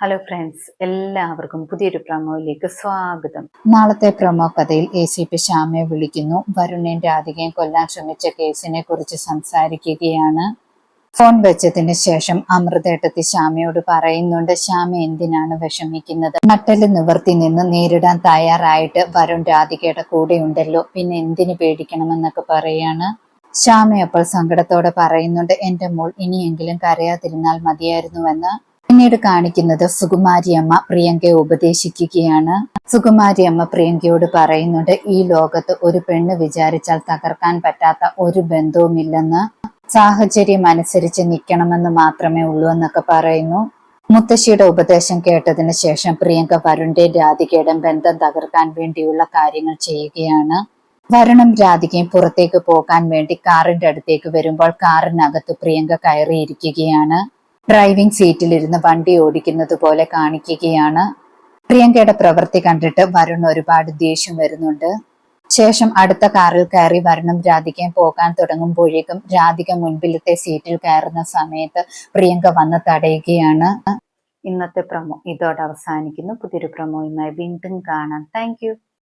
Hello friends എല്ലാവർക്കും പുതിയൊരു പ്രമോയിലേക്ക് സ്വാഗതം. നാളത്തെ പ്രമോ കഥയിൽ എ സി പി ശ്യാമയെ വിളിക്കുന്നു. വരുണേൻ രാധികയെ കൊല്ലാൻ ശ്രമിച്ച കേസിനെ കുറിച്ച് സംസാരിക്കുകയാണ്. ഫോൺ വെച്ചതിന് ശേഷം അമൃതേട്ടത്തി ശ്യാമയോട് പറയുന്നുണ്ട് ശ്യാമ എന്തിനാണ് വിഷമിക്കുന്നത്? നട്ടൽ നിവർത്തി നിന്ന് നേരിടാൻ തയ്യാറായിട്ട് വരുൺ രാധികയുടെ കൂടെ ഉണ്ടല്ലോ. പിന്നെ എന്തിനു പേടിക്കണമെന്നൊക്കെ പറയാണ്. ശ്യാമ അപ്പോൾ സങ്കടത്തോടെ പറയുന്നുണ്ട് എന്റെ മോൾ ഇനിയെങ്കിലും കരയാതിരുന്നാൽ മതിയായിരുന്നുവെന്ന്. പിന്നീട് കാണിക്കുന്നത് സുകുമാരിയമ്മ പ്രിയങ്കയെ ഉപദേശിക്കുകയാണ്. സുകുമാരിയമ്മ പ്രിയങ്കയോട് പറയുന്നുണ്ട് ഈ ലോകത്ത് ഒരു പെണ്ണ് വിചാരിച്ചാൽ തകർക്കാൻ പറ്റാത്ത ഒരു ബന്ധവുമില്ലെന്ന്. സാഹചര്യം അനുസരിച്ച് നിൽക്കണമെന്ന് മാത്രമേ ഉള്ളൂ എന്നൊക്കെ പറയുന്നു. മുത്തശ്ശിയുടെ ഉപദേശം കേട്ടതിന് ശേഷം പ്രിയങ്ക വരുണിന്റെ രാധികയുടെ ബന്ധം തകർക്കാൻ വേണ്ടിയുള്ള കാര്യങ്ങൾ ചെയ്യുകയാണ്. വരുണും രാധികയും പുറത്തേക്ക് പോകാൻ വേണ്ടി കാറിന്റെ അടുത്തേക്ക് വരുമ്പോൾ കാറിനകത്ത് പ്രിയങ്ക കയറിയിരിക്കുകയാണ്. ഡ്രൈവിംഗ് സീറ്റിലിരുന്ന് വണ്ടി ഓടിക്കുന്നത് പോലെ കാണിക്കുകയാണ്. പ്രിയങ്കയുടെ പ്രവൃത്തി കണ്ടിട്ട് വരുൺ ഒരുപാട് ദേഷ്യം വരുന്നുണ്ട്. ശേഷം അടുത്ത കാറിൽ കയറി വരണം രാധികയും പോകാൻ തുടങ്ങുമ്പോഴേക്കും രാധിക മുൻപിലത്തെ സീറ്റിൽ കയറുന്ന സമയത്ത് പ്രിയങ്ക വന്ന് തടയുകയാണ്. ഇന്നത്തെ പ്രമോ ഇതോടെ അവസാനിക്കുന്നു. പുതിയൊരു പ്രമോയുമായി വീണ്ടും കാണാം. താങ്ക്